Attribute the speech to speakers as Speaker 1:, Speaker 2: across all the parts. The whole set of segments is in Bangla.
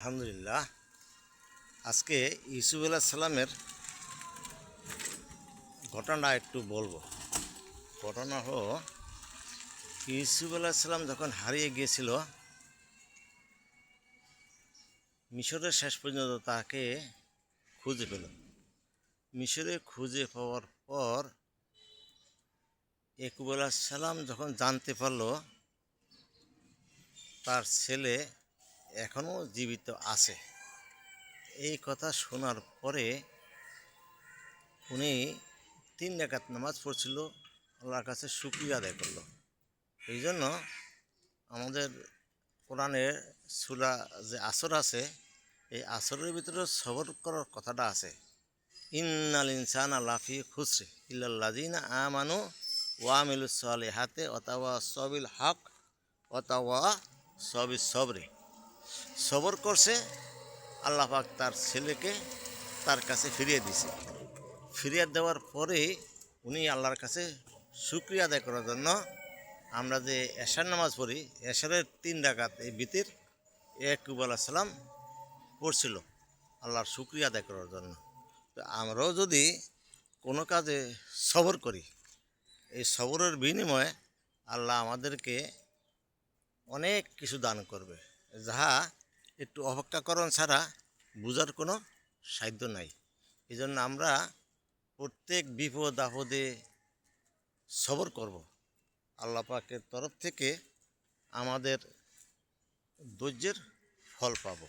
Speaker 1: আলহামদুলিল্লাহ। আজকে ইউসুফ আলাহ সালামের ঘটনা একটু বলব। ঘটনা হল, ইউসুফ আলাহ সাল্লাম যখন হারিয়ে গিয়েছিল, মিশরের শেষ পর্যন্ত তাকে খুঁজে পেল। মিশরে খুঁজে পাওয়ার পর একুব আলাহ সালাম যখন জানতে পারল, তার ছেলে এখনও জীবিত আছে। এই কথা শোনার পরে উনি তিন ডাকাত নামাজ পড়ছিল, আল্লাহর কাছে শুক্রিয়া আদায় করল। এই জন্য আমাদের কোরআনের সুরা যে আসর আছে, এই আসরের ভিতরে সবর করার কথাটা আছে। ইন্নাল ইনসান আল্লাফি খুসরি ইল্লাল্লাজিনা আমানু ওয়ামিলুস হাতে অতাওয়া সবিল হক অতাওয়া সবিল সবরে। সবর করছে, আল্লাহ পাক তার ছেলেকে তার কাছে ফিরিয়ে দিছে ফিরিয়ে দেওয়ার পরে উনি আল্লাহর কাছে শুক্রিয়া আদায় করার জন্য আমরা যে এশার নামাজ পড়ি, এশারের তিন ডাকাত এই বিতির একুব আলাহ সালাম পড়ছিল আল্লাহর শুক্রিয়া আদায় করার জন্য। তো আমরাও যদি কোনো কাজে সবর করি, এই সবরের বিনিময়ে আল্লাহ আমাদেরকে অনেক কিছু দান করবে। যাহা একটু অপেক্ষাকরণ ছাড়া বোঝার কোনো সাধ্য নাই। এই জন্য আমরা প্রত্যেক বিপদ আপদে সবর করব। আল্লাহ পাকের তরফ থেকে আমাদের ধৈর্যের ফল পাব।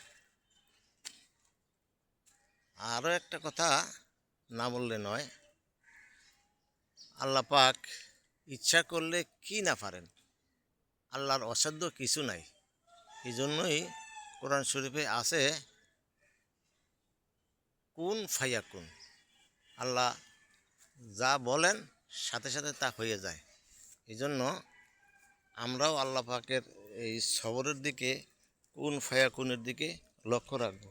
Speaker 1: আরও একটা কথা না বললে নয়, আল্লাহ পাক ইচ্ছা করলে কি না পারেন? আল্লাহর অসাধ্য কিছু নাই। এই জন্যই কোরআন শরীফে আছে, কোন ফাইয়া কোন আল্লাহ যা বলেন সাথে সাথে তা হয়ে যায়। এই জন্য আমরাও আল্লাহ পাকের এই সবরের দিকে, কোন ফায়া কোনের দিকে লক্ষ্য রাখব।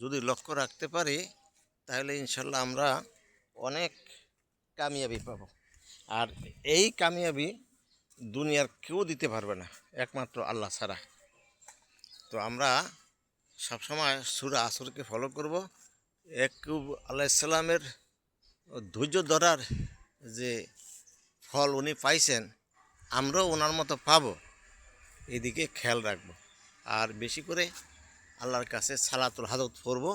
Speaker 1: যদি লক্ষ্য রাখতে পারি, তাহলে ইনশাল্লাহ আমরা অনেক কামিয়াবি পাব। আর এই কামিয়াবি দুনিয়ার কেউ দিতে পারবে না, একমাত্র আল্লাহ ছাড়া। তো আমরা সবসময় সুরা আসরকে ফলো করব। একুব আলাইসাল্লামের ধৈর্য ধরার যে ফল উনি পাইছেন, আমরাও ওনার মতো পাব। এদিকে খেয়াল রাখব। আর বেশি করে আল্লাহর কাছে সালাতুল হাজত পড়ব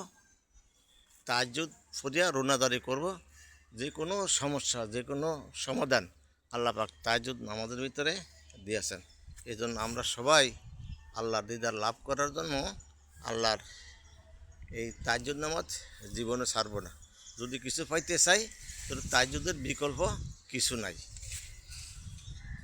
Speaker 1: তাজ্জুদ ফরিয়া, রোনাদারি করব। যে কোনো সমস্যা, যে কোনো সমাধান আল্লাহ পাক তাজ্জুদ নামাজের ভিতরে দিয়েছেন। এই আমরা সবাই আল্লাহর দিদার লাভ করার জন্য আল্লাহর এই তাজ্জুদ নামাজ জীবনে ছাড়ব না। যদি কিছু পাইতে চাই, তাহলে তাজ্জুদের বিকল্প কিছু নাই।